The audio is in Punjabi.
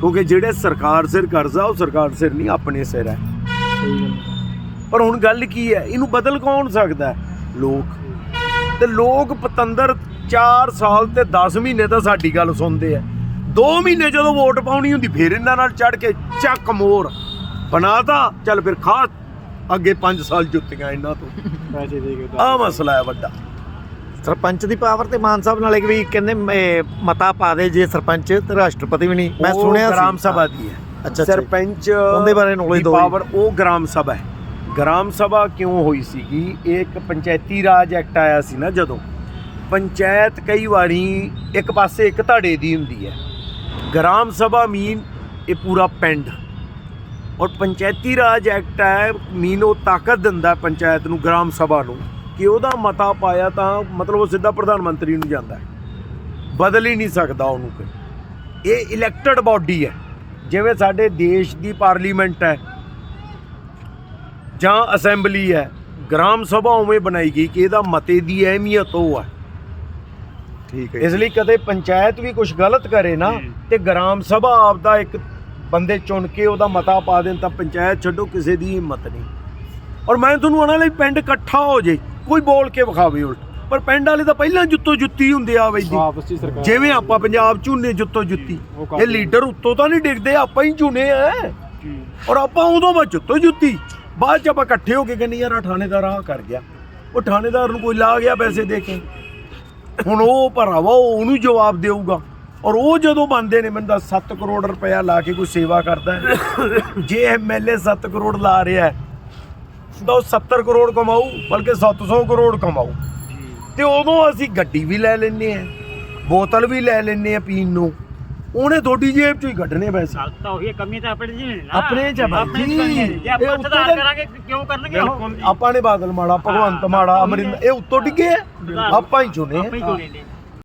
ਕਿਉਂਕਿ ਜਿਹੜੇ ਸਰਕਾਰ ਸਿਰ ਕਰਜ਼ਾ ਉਹ ਸਰਕਾਰ ਸਿਰ ਨਹੀਂ ਆਪਣੇ ਸਿਰ ਹੈ। ਪਰ ਹੁਣ ਗੱਲ ਕੀ ਹੈ? ਇਹਨੂੰ ਬਦਲ ਕੌਣ ਸਕਦਾ? ਲੋਕ। ਤੇ ਲੋਕ ਪਤੰਦਰ 4 ਸਾਲ ਤੇ 10 ਮਹੀਨੇ ਤਾਂ ਸਾਡੀ ਗੱਲ ਸੁਣਦੇ ਆ। 2 ਮਹੀਨੇ ਜਦੋਂ ਵੋਟ ਪਾਉਣੀ ਹੁੰਦੀ ਫਿਰ ਇਹਨਾਂ ਨਾਲ ਚੜ ਕੇ ਚੱਕ ਮੋਰ। ਬਣਾਤਾ ਚੱਲ ਫਿਰ ਖਾ। ਅੱਗੇ 5 ਸਾਲ ਜੁੱਤੀਆਂ ਇਹਨਾਂ ਤੋਂ। ਪੈਸੇ ਦੇ ਕੇ ਆਹ ਮਸਲਾ ਹੈ ਵੱਡਾ। ਸਰਪੰਚ ਦੀ ਪਾਵਰ ਤੇ ਮਾਨ ਸਾਹਿਬ ਨਾਲ ਇੱਕ ਵੀ ਕਹਿੰਦੇ ਮਤਾ ਪਾ ਦੇ ਜੇ ਸਰਪੰਚ ਤੇ ਰਾਸ਼ਟਰਪਤੀ ਵੀ ਨਹੀਂ। ਮੈਂ ਸੁਣਿਆ ਸੀ। ਗ੍ਰਾਮ ਸਭਾ ਦੀ ਹੈ। ਅੱਛਾ। ਸਰਪੰਚ ਉਹਦੇ ਬਾਰੇ ਦੀ ਦਿਓ। ਪਾਵਰ ਉਹ ਗ੍ਰਾਮ ਸਭਾ ਹੈ। ਗ੍ਰਾਮ ਸਭਾ ਕਿਉਂ ਹੋਈ ਸੀਗੀ? ਇਹ ਇੱਕ ਪੰਚਾਇਤੀ ਰਾਜ ਐਕਟ ਆਇਆ ਸੀ ਨਾ ਜਦੋਂ। ਪੰਚਾਇਤ ਕਈ ਵਾਰੀ ਇੱਕ ਪਾਸੇ ਇੱਕ ਧੜੇ ਦੀ ਹੁੰਦੀ ਹੈ। ਗ੍ਰਾਮ ਸਭਾ ਮੀਨ ਇਹ ਪੂਰਾ ਪਿੰਡ। ਔਰ ਪੰਚਾਇਤੀ ਰਾਜ ਐਕਟ ਹੈ ਮੀਨ ਉਹ ਤਾਕਤ ਦਿੰਦਾ ਪੰਚਾਇਤ ਨੂੰ ਗ੍ਰਾਮ ਸਭਾ ਨੂੰ। ਕਿ ਉਹਦਾ ਮਤਾ ਪਾਇਆ ਤਾਂ ਮਤਲਬ ਉਹ ਸਿੱਧਾ ਪ੍ਰਧਾਨ ਮੰਤਰੀ ਨੂੰ ਜਾਂਦਾ ਹੈ। ਬਦਲ ਹੀ ਨਹੀਂ ਸਕਦਾ ਉਹਨੂੰ ਕੋਈ। ਇਹ ਇਲੈਕਟਡ ਬਾਡੀ ਹੈ। ਜਿਵੇਂ ਸਾਡੇ ਦੇਸ਼ ਦੀ ਪਾਰਲੀਮੈਂਟ ਹੈ ਜਾਂ ਅਸੈਂਬਲੀ ਹੈ ਗ੍ਰਾਮ ਸਭਾ ਉਵੇਂ ਬਣਾਈ ਗਈ ਕਿ ਇਹਦਾ ਮਤੇ ਦੀ ਅਹਿਮੀਅਤ ਉਹ ਹੈ। ਠੀਕ ਇਸ ਲਈ ਕਦੇ ਪੰਚਾਇਤ ਵੀ ਕੁਝ ਗਲਤ ਕਰੇ ਨਾ ਤੇ ਗ੍ਰਾਮ ਸਭਾ ਆਪਦਾ ਇੱਕ ਬੰਦੇ ਚੁਣ ਕੇ ਉਹਦਾ ਮਤਾ ਪਾ ਦੇਣ ਤਾਂ ਪੰਚਾਇਤ ਛੱਡੋ ਕਿਸੇ ਦੀ ਹਿੰਮਤ ਨਹੀਂ। ਔਰ ਮੈਂ ਤੁਹਾਨੂੰ ਉਹਨਾਂ ਲਈ ਪਿੰਡ ਇਕੱਠਾ ਹੋ ਜੇ ਕੋਈ ਬੋਲ ਕੇ ਵਿਖਾਵੇ ਉਲਟ। ਪਰ ਪਿੰਡ ਵਾਲੇ ਤਾਂ ਪਹਿਲਾਂ ਜੁੱਤੋ ਜੁੱਤੀ ਹੁੰਦੇ ਆ ਬਈ ਜਿਵੇਂ ਆਪਾਂ ਪੰਜਾਬ ਚ ਹੁੰਨੇ ਜੁੱਤੋ ਜੁੱਤੀ ਇਹ। ਲੀਡਰ ਉੱਤੋਂ ਤਾਂ ਨਹੀਂ ਡਿੱਗਦੇ ਆਪਾਂ ਹੀ ਚੁਣੇ ਆ। ਔਰ ਆਪਾਂ ਉਦੋਂ ਬਾਅਦ ਜੁੱਤੋ ਜੁੱਤੀ ਬਾਅਦ ਚ ਆਪਾਂ ਇਕੱਠੇ ਹੋ ਕੇ ਕਹਿੰਦੇ ਯਾਰ ਥਾਣੇਦਾਰ ਆ ਕਰ ਗਿਆ। ਉਹ ਥਾਣੇਦਾਰ ਨੂੰ ਕੋਈ ਲਾ ਗਿਆ ਪੈਸੇ ਦੇ ਕੇ। ਹੁਣ ਉਹ ਭਰਾਵਾ ਉਹ ਉਹਨੂੰ ਜਵਾਬ ਦੇਊਗਾ। ਔਰ ਉਹ ਜਦੋਂ ਬੰਦੇ ਨੇ ਮੈਨੂੰ ਦੱਸ 7 ਕਰੋੜ ਰੁਪਇਆ ਲਾ ਕੇ ਕੋਈ ਸੇਵਾ ਕਰਦਾ ਜੇ ਐਮਐਲਏ 7 ਕਰੋੜ ਲਾ ਰਿਹਾ ਹੈ 70 ਕਰੋੜ ਕਮਾਊ ਬਲਕਿ 700 ਕਰੋੜ ਕਮਾਊ ਤੇ ਉਦੋਂ ਅਸੀਂ ਗੱਡੀ ਵੀ ਲੈ ਲੈਨੇ ਆ ਬੋਤਲ ਵੀ ਲੈ ਲੈਨੇ ਆ ਪੀਣ ਨੂੰ ਉਹਨੇ ਤੁਹਾਡੀ ਜੇਬ ਚੋਂ ਹੀ ਕੱਢਣੇ ਪੈਸੇ ਗੱਲ ਤਾਂ ਉਹੀ ਹੈ, ਕਮੀ ਤਾਂ ਆਪਣੇ ਜੀ ਨਾ ਆਪਣੇ ਚ ਆ ਬਾਈ ਆਪਣੇ ਚ ਜੀ। ਕਮੀ ਹੈ। ਜੇ ਇਹ ਆਪਾਂ ਉੱਤੋਂ ਸੁਧਾਰ ਦਾ- ਕਰਾਂਗੇ ਕਿਉਂ ਕਰਨਗੇ ਉਹ ਆਪਾਂ ਨੇ ਬਾਦਲ ਮਾੜਾ ਭਗਵੰਤ ਮਾੜਾ ਅਮਰਿੰਦਰ ਇਹ ਉੱਤੋਂ ਡਿੱਗੇ ਆ। ਆਪਾਂ ਹੀ ਚੁਣੇ ਆ। ਆਪੇ ਹੀ ਜੁੜੇ ਨੇ